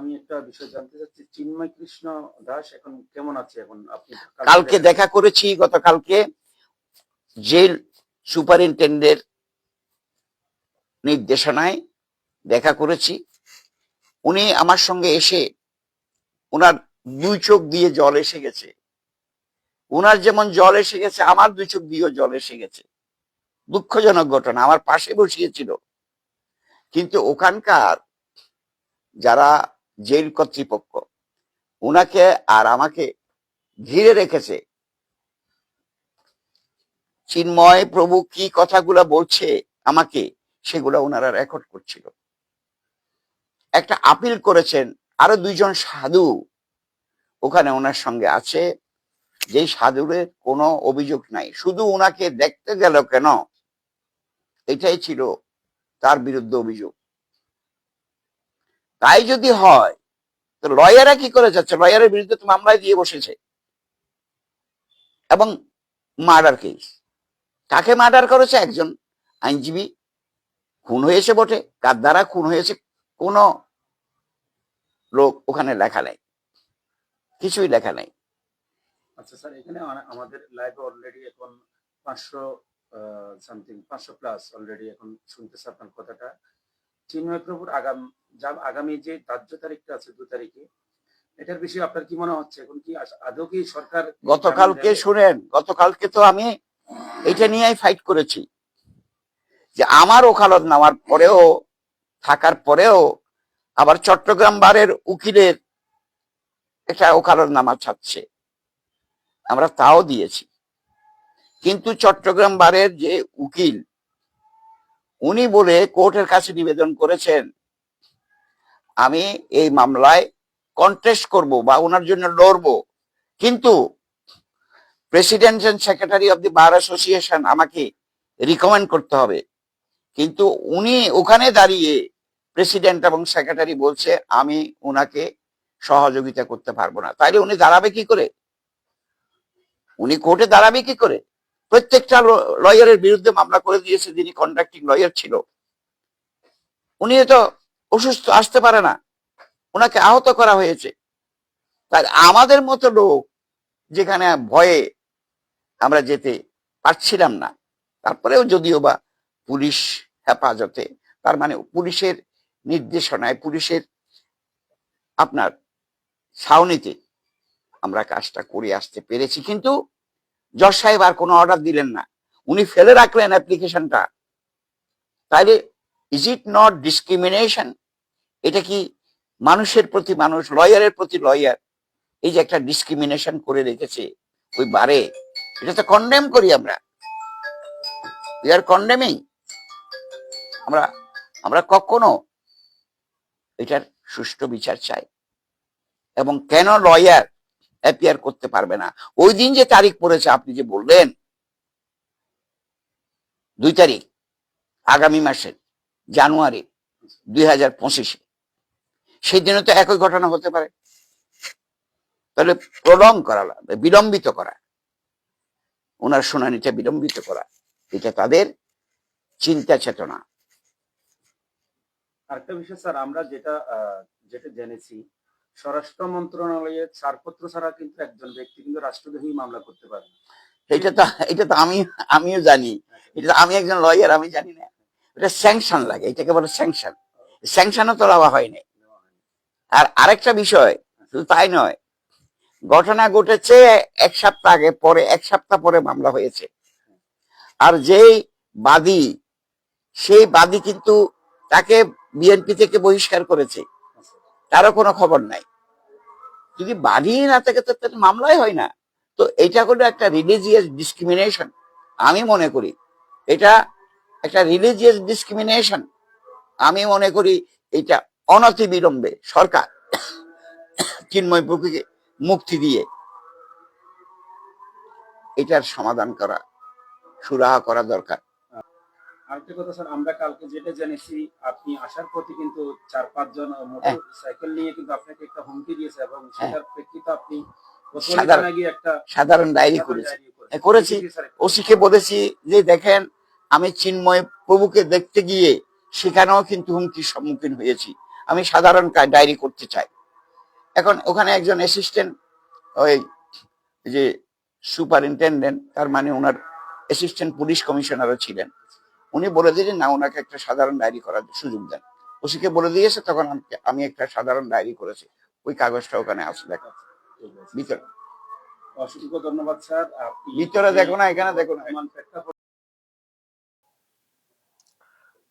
আমি একটা বিষয় জানতে চাচ্ছি চিন্ময় কৃষ্ণ দাস এখন কেমন আছে এখন? আপনি কালকে দেখা করেছি গতকালকে জেল সুপারিনটেন্ডেন্ট নির্দেশনায় দেখা করেছি। উনি আমার সঙ্গে এসে ওনার দুই চোখ দিয়ে জল এসে গেছে। ওনার যেমন জল এসে গেছে আমার দুই চোখ দিয়েও জল এসে গেছে। দুঃখজনক ঘটনা আমার পাশে বসিয়েছিল। কিন্তু ওখানকার যারা জেল কর্তৃপক্ষ। উনাকে আর আমাকে ঘিরে রেখেছে। চিন্ময় প্রভু কি কথাগুলো বলছে আমাকে, সেগুলো ওনারা রেকর্ড করছিল। একটা আপিল করেছেন আরও দুইজন সাধু। ওখানে ওনার সঙ্গে আছে। যেই সাধুরের কোনো অভিযোগ নাই। শুধু ওনাকে দেখতে গেল কেন? এটাই ছিল তার বিরুদ্ধে অভিযোগ। তাই যদি হয়, তো লয়াররা কি করে যাচ্ছে? লয়ারের বিরুদ্ধে তো মামলায় দিয়ে বসেছে। এবং মার্ডার কেস। কাকে মার্ডার করেছে? একজন আইনজীবী। খুন হয়েছে বটে। কার দ্বারা খুন হয়েছে? কোন লোক ওখানে লেখা নেই। কিছুই লেখা নেই। আচ্ছা স্যার, এখানে আমাদের লাইভে অলরেডি এখন পাঁচশো সামথিং পাঁচশো প্লাস অলরেডি এখন শুনতেছে আপনার কথাটা। চিন্ময় প্রভুর আগাম যা আগামী যে ধার্য তারিখটা আছে দু তারিখে এটার বিষয়ে আপনার কি মনে হচ্ছে? এখন কি আদৌ কি সরকার গতকালকে শুনেন গতকালকে তো আমি এটা নিয়েই ফাইট করেছি যে আমার ওকালত নামার পরেও থাকার পরেও আবার চট্টগ্রাম বারের উকিলের একটা ওকালত নামা ছাড়ছে। আমরা তাও দিয়েছি। কিন্তু চট্টগ্রাম বারের যে উকিল উনি বলে কোর্টের কাছে নিবেদন করেছেন, আমি এই মামলায় কন্টেস্ট করব বা ওনার জন্য লড়বো। কিন্তু president and secretary of the bar association আমাকে রিকমেন্ড করতে হবে। কিন্তু উনি ওখানে দাঁড়িয়ে প্রেসিডেন্ট এবং সেক্রেটারি বলছে, আমি ওনাকে সহযোগিতা করতে পারব না। তাইলে উনি দাঁড়াবে কি করে? উনি কোর্টে দাঁড়াবে কি করে? প্রত্যেকটা লয়ারের বিরুদ্ধে মামলা করে দিয়েছে যিনি কন্ডাক্টিং লয়ার ছিল। উনি তো অসুস্থ, আসতে পারে না। ওনাকে আহত করা হয়েছে। তাই আমাদের মতো লোক যেখানে ভয়ে আমরা যেতে পারছিলাম না, তারপরেও যদিও বা পুলিশ হেফাজতে, তার মানে পুলিশের নির্দেশনায়, পুলিশের আপনার ছাউনিতে আমরা কাজটা করে আসতে পেরেছি। কিন্তু জজ সাহেব আর কোনো অর্ডার দিলেন না। উনি ফেলে রাখলেন অ্যাপ্লিকেশনটা তাইলে ইজ ইট নট ডিসক্রিমিনেশন এটা কি মানুষের প্রতি, মানুষ লয়ারের প্রতি লয়ার? এই যে একটা ডিসক্রিমিনেশন করে রেখেছে ওই বারে। এটা তো কন্ডেম করি আমরা। উই আর কন্ডেমিং আমরা আমরা কখনো এটার সুষ্ঠু বিচার চাই। এবং কেন লয়ার অ্যাপিয়ার করতে পারবে না। ওই দিন যে তারিখ পড়েছে, আপনি যে বললেন, দুই তারিখ, আগামী মাসের জানুয়ারি দুই হাজার পঁচিশে। সেই দিনে তো একই ঘটনা হতে পারে। তাহলে প্রলং করা বিলম্বিত করা। ওনার শুনানিটা বিলম্বিত করা, এটা তাদের চিন্তা চেতনা। আরেকটা বিষয়, স্যার, আমরা যেটা যেটা জেনেছি স্বরাষ্ট্র মন্ত্রণালয়ের ছাড়পত্র ছাড়া কিন্তু একজন ব্যক্তি কিন্তু রাষ্ট্রদ্রোহী মামলা করতে পারে এটা তো এটা তো আমি, আমিও জানি। এটা আমি একজন লয়ার আমি জানি না। এটা স্যাংশন লাগে, এটাকে বলে স্যাংশন স্যাংশনও তো দেওয়া হয়নি আর আরেকটা বিষয়, শুধু তাই নয়, ঘটনা ঘটেছে এক সপ্তাহ আগে, পরে, এক সপ্তাহ পরে মামলা হয়েছে। আর যেই বাদী, সেই বাদী কিন্তু তাকে বিএনপি থেকে বহিষ্কার করেছে। তারও কোনো খবর নাই। যদি বাদী না থাকে তো মামলাই হয় না। তো এটা হলো একটা রিলিজিয়াস ডিসক্রিমিনেশন আমি মনে করি। এটা একটা রিলিজিয়াস ডিসক্রিমিনেশন আমি মনে করি এটা অনতি বিলম্বে সরকার চিন্ময় প্রভুকে মুক্তি দিয়ে এটার সমাধান করা, সুরাহা করা দরকার। আরেকটা কথা স্যার আমরা কালকে যেটা জেনেছি আপনি আসার পথে কিন্তু চার পাঁচজন মোটর সাইকেল নিয়ে কিন্তু আপনাকে একটা হুমকি দিয়েছে এবং সেটার প্রেক্ষিতে আপনি সাধারণ- ডায়েরি করেছে। এ, করেছি। ওসিকে বলেছি যে দেখেন আমি চিন্ময় প্রভুকে দেখতে গিয়ে সেখানেও কিন্তু হুমকির সম্মুখীন হয়েছি। আমি সাধারণ ডায়েরি করতে চাই। এখন ওখানে একজন অ্যাসিস্ট্যান্ট ওই যে সুপারিনটেন্ডেন্ট তার মানে ওনার অ্যাসিস্ট্যান্ট পুলিশ কমিশনারও ছিলেন। উনি বলে দিলেন না ওনাকে একটা সাধারণ ডায়েরি করার সুযোগ দেন। ওসিকে বলে দিয়েছে তখন আমি- আমি একটা সাধারণ ডায়েরি করেছি। ওই কাগজটা ওখানে আছে দেখো। ভিতরে। অসংখ্য ধন্যবাদ স্যার। ভিতরে দেখো না এখানে দেখো না।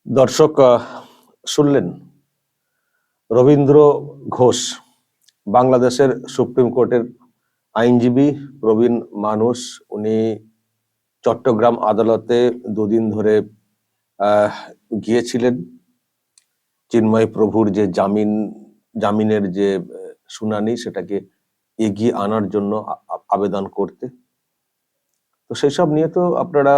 দর্শক আহ, শুনলেন? রবীন্দ্র ঘোষ বাংলাদেশের সুপ্রিম কোর্টের আইনজীবী প্রবীণ মানুষ। উনি চট্টগ্রাম আদালতে দুদিন ধরে গিয়েছিলেন চিন্ময় প্রভুর যে জামিন, জামিনের যে শুনানি, সেটাকে এগিয়ে আনার জন্য আবেদন করতে। তো সেই সব নিয়ে তো আপনারা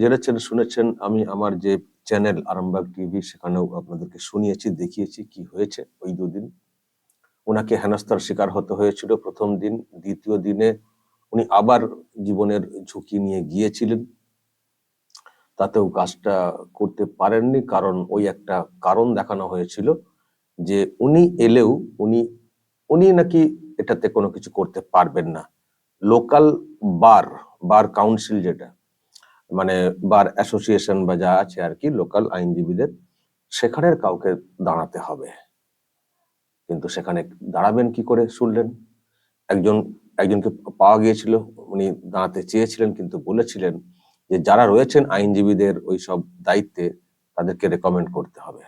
জেনেছেন, শুনেছেন। আমি আমার যে চ্যানেল আরামবাগ টিভি, সেখানেও আপনাদেরকে শুনিয়েছি, দেখিয়েছি কি হয়েছে ওই দুদিন। ওনাকে হেনস্থার শিকার হতে হয়েছিল প্রথম দিন। দ্বিতীয় দিনে উনি আবার জীবনের ঝুঁকি নিয়ে গিয়েছিলেন। তাতেও কাজটা করতে পারেননি কারণ ওই একটা কারণ দেখানো হয়েছিল যে উনি এলেও উনি উনি নাকি এটাতে কোনো কিছু করতে পারবেন না। লোকাল বার বার কাউন্সিল যেটা মানে বার অ্যাসোসিয়েশন বা যা আছে আর কি, লোকাল আইনজীবীদের, সেখানের কাউকে দাঁড়াতে হবে। কিন্তু সেখানে দাঁড়াবেন কি করে শুনলেন? একজন, একজনকে পাওয়া গিয়েছিল, উনি দাঁড়াতে চেয়েছিলেন কিন্তু বলেছিলেন যে যারা রয়েছেন আইনজীবীদের ওই সব দায়িত্বে তাদেরকে রেকমেন্ড করতে হবে।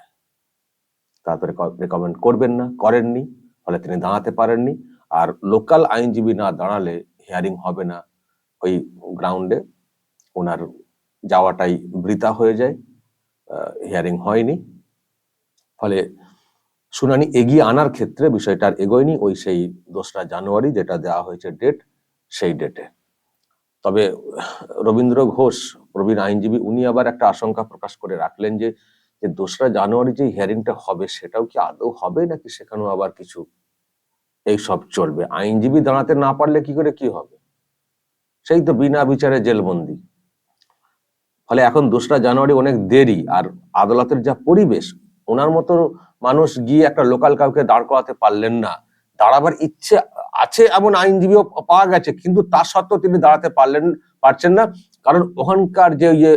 তারপরে রেকমেন্ড করবেন না, করেননি, ফলে তিনি দাঁড়াতে পারেননি। আর লোকাল আইনজীবী না দাঁড়ালে হিয়ারিং হবে না। ওই গ্রাউন্ডে ওনার যাওয়াটাই বৃথা হয়ে যায় হিয়ারিং হয়নি। ফলে শুনানি এগিয়ে আনার ক্ষেত্রে বিষয়টা আর এগোয়নি। ওই সেই দোসরা জানুয়ারি যেটা দেওয়া হয়েছে ডেট সেই ডেটে তবে রবীন্দ্র ঘোষ, প্রবীণ আইনজীবী, উনি আবার একটা আশঙ্কা প্রকাশ করে রাখলেন যে যে দোসরা জানুয়ারি যে হিয়ারিংটা হবে, সেটাও কি আদৌ হবে নাকি সেখানেও আবার কিছু এই সব চলবে? আইনজীবী দাঁড়াতে না পারলে কি করে কি হবে? সেই তো বিনা বিচারে জেলবন্দি। ফলে এখন দোসরা জানুয়ারি অনেক দেরি, আর আদালতের যা পরিবেশ, ওনার মতো মানুষ গিয়ে একটা লোকাল কাউকে দাঁড় করাতে পারলেন না। দাঁড়াবার ইচ্ছে আছে এমন আইনজীবীও পাওয়া গেছে, কিন্তু তা সত্ত্বেও তিনি দাঁড়াতে পারলেন, পারছেন না। কারণ ওখানকার যে ইয়ে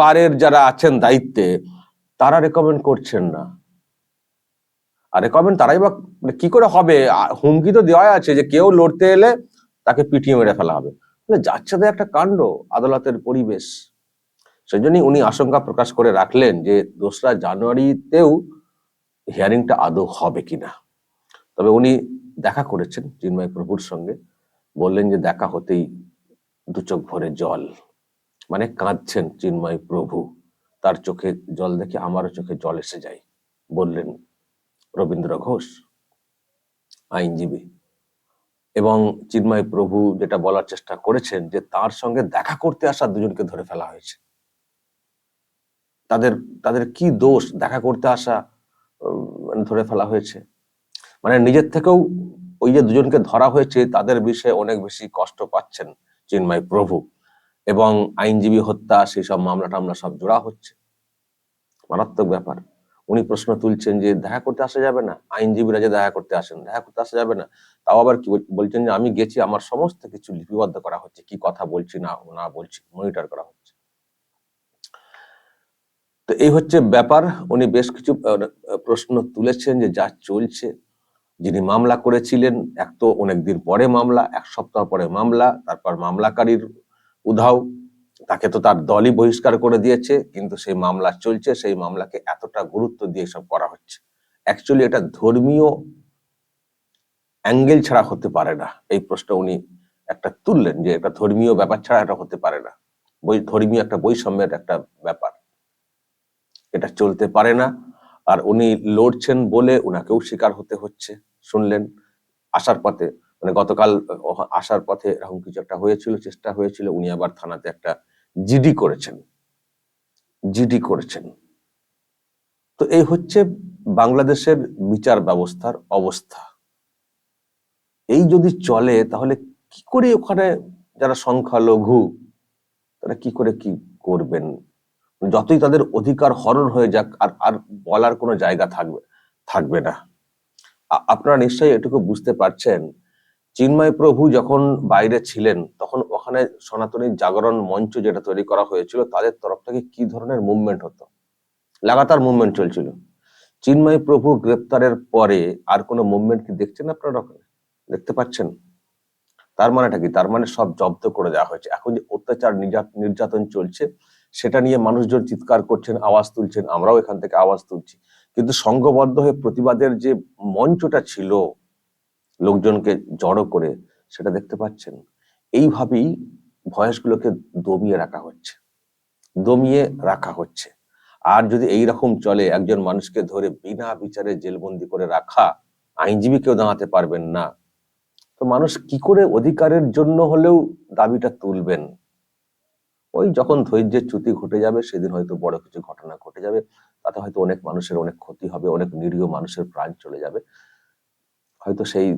বারের যারা আছেন দায়িত্বে, তারা রেকমেন্ড করছেন না। আর রেকমেন্ড তারাই বা মানে কি করে হবে? হুমকি তো দেওয়া আছে যে কেউ লড়তে এলে তাকে পিটিয়ে মেরে ফেলা হবে। মানে যাচ্ছে তো একটা কাণ্ড আদালতের পরিবেশ। সেই জন্যই উনি আশঙ্কা প্রকাশ করে রাখলেন যে দোসরা জানুয়ারিতেও হিয়ারিংটা আদৌ হবে কিনা। তবে উনি দেখা করেছেন চিন্ময় প্রভুর সঙ্গে। বললেন যে দেখা হতেই দু চোখ ভরে জল। মানে কাঁদছেন চিন্ময় প্রভু। তার চোখে জল দেখে আমারও চোখে জল এসে যায়। বললেন, রবীন্দ্র ঘোষ, আইনজীবী। এবং চিন্ময় প্রভু যেটা বলার চেষ্টা করেছেন যে তার সঙ্গে দেখা করতে আসা দুজনকে ধরে ফেলা হয়েছে। তাদের তাদের কি দোষ দেখা করতে আসা ধরে ফেলা হয়েছে? মানে নিজের থেকেও ওই যে দুজনকে ধরা হয়েছে, তাদের বিষয়ে অনেক বেশি কষ্ট পাচ্ছেন চিন্ময় প্রভু এবং আইনজীবী হত্যা, সেই সব মামলা টামলা সব জোড়া হচ্ছে। মারাত্মক ব্যাপার। উনি প্রশ্ন তুলছেন যে দেখা করতে আসা যাবে না? আইনজীবীরা যে দেখা করতে আসেন, দেখা করতে আসা যাবে না? তাও আবার কি বলছেন যে আমি গেছি, আমার সমস্ত কিছু লিপিবদ্ধ করা হচ্ছে, কি কথা বলছি না না বলছি মনিটর করা হচ্ছে। তো এই হচ্ছে ব্যাপার। উনি বেশ কিছু প্রশ্ন তুলেছেন যে যা চলছে। যিনি মামলা করেছিলেন, এক তো অনেকদিন পরে মামলা, এক সপ্তাহ পরে মামলা, তারপর মামলাকারীর উধাও। তাকে তো তার দলই বহিষ্কার করে দিয়েছে, কিন্তু সেই মামলা চলছে, সেই মামলাকে এতটা গুরুত্ব দিয়ে সব করা হচ্ছে। অ্যাকচুয়ালি এটা ধর্মীয় অ্যাঙ্গেল ছাড়া হতে পারে না। এই প্রশ্ন উনি একটা তুললেন যে এটা ধর্মীয় ব্যাপার ছাড়া এটা হতে পারে না। ধর্মীয় একটা বৈষম্যের একটা ব্যাপার। এটা চলতে পারে না। আর উনি লড়ছেন বলে ওনাকেও শিকার হতে হচ্ছে। শুনলেন আসার পথে মানে গতকাল আসার পথে এরকম কিছু একটা হয়েছিল, চেষ্টা হয়েছিল, উনি আবার থানাতে একটা জিডি করেছেন। জিডি করেছেন। তো এই হচ্ছে বাংলাদেশের বিচার ব্যবস্থার অবস্থা। এই যদি চলে, তাহলে কি করে ওখানে যারা সংখ্যালঘু, তারা কি করে কি করবেন? যতই তাদের অধিকার হরণ হয়ে যাক, আর আর বলার কোনো জায়গা থাকবে থাকবে না। আপনারা নিশ্চয়ই এটুকু বুঝতে পারছেন, চিন্ময় প্রভু যখন বাইরে ছিলেন, তখন ওখানে সনাতনী জাগরণ মঞ্চ যেটা তৈরি করা হয়েছিল, তাদের তরফ থেকে কি ধরনের মুভমেন্ট হতো? লাগাতার মুভমেন্ট চলছিল। চিন্ময় প্রভু গ্রেপ্তারের পরে আর কোনো মুভমেন্ট কি দেখছেন আপনারা ওখানে? দেখতে পাচ্ছেন? তার মানেটা কি? তার মানে সব জব্দ করে দেওয়া হয়েছে। এখন যে অত্যাচার নির্যা- নির্যাতন চলছে সেটা নিয়ে মানুষজন চিৎকার করছেন, আওয়াজ তুলছেন, আমরাও এখান থেকে আওয়াজ তুলছি। কিন্তু সংঘবদ্ধ হয়ে প্রতিবাদের যে মঞ্চটা ছিল, লোকজনকে জড়ো করে সেটা দেখতে পাচ্ছেন। এইভাবেই ভয়েসগুলোকে দমিয়ে রাখা হচ্ছে। দমিয়ে রাখা হচ্ছে। আর যদি এই রকম চলে, একজন মানুষকে ধরে বিনা বিচারে জেলবন্দি করে রাখা আইনজীবী কেউ দাঁড়াতে পারবেন না। তো মানুষ কি করে অধিকারের জন্য হলেও দাবিটা তুলবেন? ওই যখন ধৈর্যের চ্যুতি ঘটে যাবে, সেদিন হয়তো বড় কিছু ঘটনা ঘটে যাবে। তাতে হয়তো অনেক মানুষের অনেক ক্ষতি হবে, অনেক নিরীহ মানুষের প্রাণ চলে যাবে। হয়তো সেই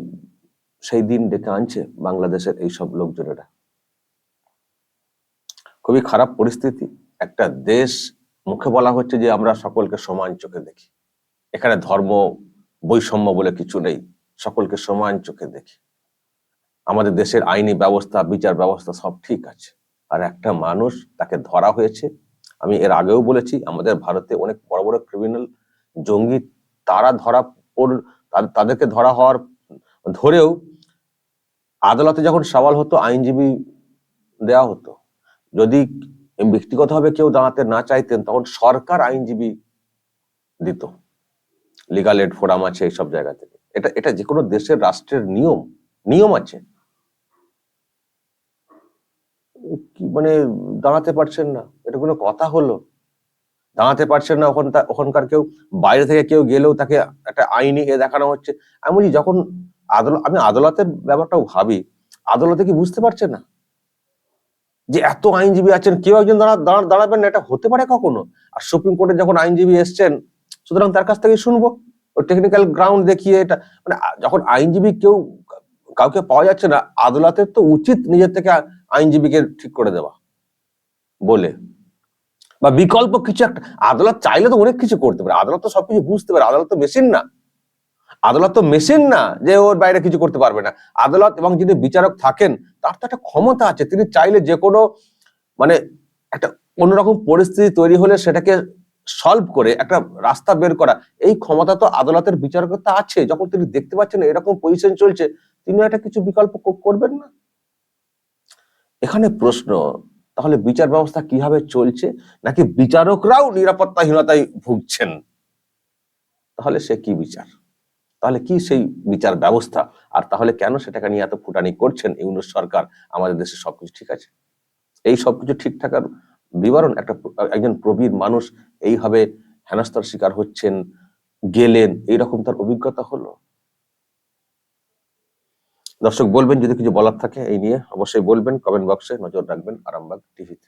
সেই দিন ডেকে আনছে বাংলাদেশের এই সব লোকজনেরা। খুবই খারাপ পরিস্থিতি। একটা দেশ, মুখে বলা হচ্ছে যে আমরা সকলকে সমান চোখে দেখি। এখানে ধর্ম বৈষম্য বলে কিছু নেই। সকলকে সমান চোখে দেখি। আমাদের দেশের আইনি ব্যবস্থা, বিচার ব্যবস্থা সব ঠিক আছে। আর একটা মানুষ তাকে ধরা হয়েছে। আমি এর আগেও বলেছি, আমাদের ভারতে অনেক বড় বড় ক্রিমিনাল জঙ্গি তারা ধরা তাদেরকে ধরা হওয়ার ধরেও আদালতে যখন সওয়াল হতো, আইনজীবী দেয়া হতো। যদি ব্যক্তিগতভাবে কেউ দাঁড়াতে না চাইতেন, তখন সরকার আইনজীবী দিত। লিগাল এড ফোরাম আছে এইসব জায়গা থেকে। এটা এটা যে কোনো দেশের রাষ্ট্রের নিয়ম নিয়ম আছে। কি মানে দাঁড়াতে পারছেন না। এটা কোনো কথা হলো? দাঁড়াতে পারছেন না ওখান ওখানকার কেউ? বাইরে থেকে কেউ গেলেও তাকে একটা আইনি এ দেখানো হচ্ছে। আমি বলি যখন আদালত আমি আদালতের ব্যাপারটাও ভাবি, আদালতে কি বুঝতে পারছে না? যে এত আইনজীবী আছেন, কেউ একজন দাঁড়া দাঁড়া- দাঁড়াবেন না, এটা হতে পারে কখনো? আর সুপ্রিম কোর্টে যখন আইনজীবী এসছেন, সুতরাং তার কাছ থেকে শুনব। ওই টেকনিক্যাল গ্রাউন্ড দেখিয়ে এটা মানে যখন আইনজীবী কেউ কাউকে পাওয়া যাচ্ছে না, আদালতের তো উচিত নিজের থেকে আইনজীবীকে ঠিক করে দেওয়া, বলে। বা বিকল্প কিছু একটা, আদালত চাইলে তো অনেক কিছু করতে পারে। আদালত তো সবকিছু বুঝতে পারে, আদালত তো মেশিন না। আদালত তো মেশিন না যে ওর বাইরে কিছু করতে পারবে না। আদালত এবং যিনি বিচারক থাকেন, তার তো একটা ক্ষমতা আছে। তিনি চাইলে যে কোনো মানে একটা অন্যরকম পরিস্থিতি তৈরি হলে সেটাকে সলভ করে, একটা রাস্তা বের করা। এই ক্ষমতা তো আদালতের বিচারকতা আছে যখন তিনি দেখতে পাচ্ছেন এরকম পজিশন চলছে, তিনি একটা কিছু বিকল্প করবেন না? এখানে প্রশ্ন, তাহলে বিচার ব্যবস্থা কীভাবে চলছে? নাকি বিচারকরাও নিরাপত্তাহীনতায় ভুগছেন? তাহলে সে কি বিচার? তাহলে কি সেই বিচার ব্যবস্থা? আর তাহলে কেন সেটাকে নিয়ে এত ফুটানি করছেন ইউনুস সরকার? আমাদের দেশে সবকিছু ঠিক আছে। এই সবকিছু ঠিক থাকার বিবরণ একটা একজন প্রবীর মানুষ এইভাবে হেনস্থার শিকার হচ্ছেন, গেলেন, এইরকম তার অভিজ্ঞতা হলো? দর্শক, বলবেন যদি কিছু বলার থাকে, এই নিয়ে অবশ্যই বলবেন কমেন্ট বক্সে নজর রাখবেন আরামবাগ টিভিতে